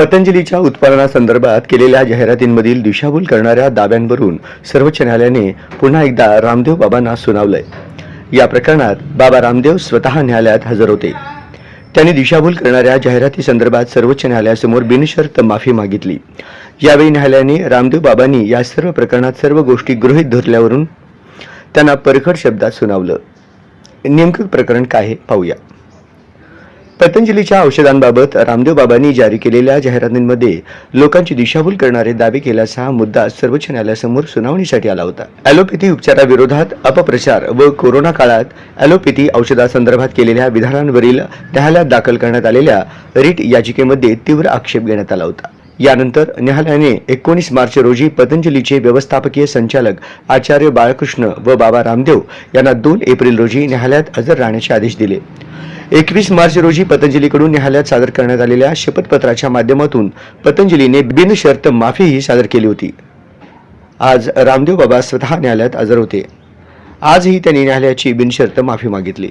पतंजलीच्या उत्पादनासंदर्भात केलेल्या जाहिरातींमधील दिशाभूल करणाऱ्या दाव्यांवरून सर्वोच्च न्यायालयाने पुन्हा एकदा रामदेव बाबांना सुनावलंय. या प्रकरणात बाबा रामदेव स्वतः न्यायालयात हजर होते. त्यांनी दिशाभूल करणाऱ्या जाहिरातीसंदर्भात सर्वोच्च न्यायालयासमोर बिनशर्त माफी मागितली. यावेळी न्यायालयाने रामदेव बाबांनी या सर्व प्रकरणात सर्व गोष्टी गृहीत धरल्यावरून त्यांना परखड शब्दात सुनावलं. नेमकं प्रकरण काय पाहूया. पतंजलीच्या औषधांबाबत रामदेव बाबांनी जारी केलेल्या जाहिरातींमध्ये लोकांची दिशाभूल करणारे दावे केल्याचा हा मुद्दा सर्वोच्च न्यायालयासमोर सुनावणीसाठी आला होता. ॲलोपॅथी उपचाराविरोधात अपप्रचार व कोरोना काळात ॲलोपॅथी औषधासंदर्भात केलेल्या विधानांवरील न्यायालयात दाखल करण्यात आलेल्या रिट याचिकेमध्ये तीव्र आक्षेप घेण्यात आला होता. यानंतर न्यायालयाने एकोणीस मार्च रोजी पतंजलीचे व्यवस्थापकीय संचालक आचार्य बाळकृष्ण व बाबा रामदेव यांना दोन एप्रिल रोजी न्यायालयात हजर राहण्याचे आदेश दिले. एकवीस मार्च रोजी पतंजलीकडून न्यायालयात सादर करण्यात आलेल्या शपथपत्राच्या माध्यमातून पतंजलीने बिनशर्त माफीही सादर केली होती. आज रामदेव बाबा स्वतः न्यायालयात हजर होते. आजही त्यांनी न्यायालयाची बिनशर्त माफी मागितली.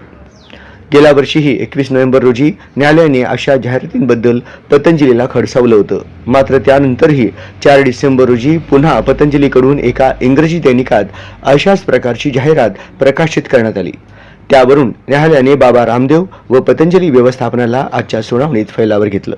गेल्या वर्षीही एकवीस नोव्हेंबर रोजी न्यायालयाने अशा जाहिरातींबद्दल पतंजलीला खडसावलं होतं. मात्र त्यानंतरही चार डिसेंबर रोजी पुन्हा पतंजलीकडून एका इंग्रजी दैनिकात अशाच प्रकारची जाहिरात प्रकाशित करण्यात आली. त्यावरून न्यायालयाने बाबा रामदेव व पतंजली व्यवस्थापनाला आजच्या सुनावणीत फैलावर घेतलं.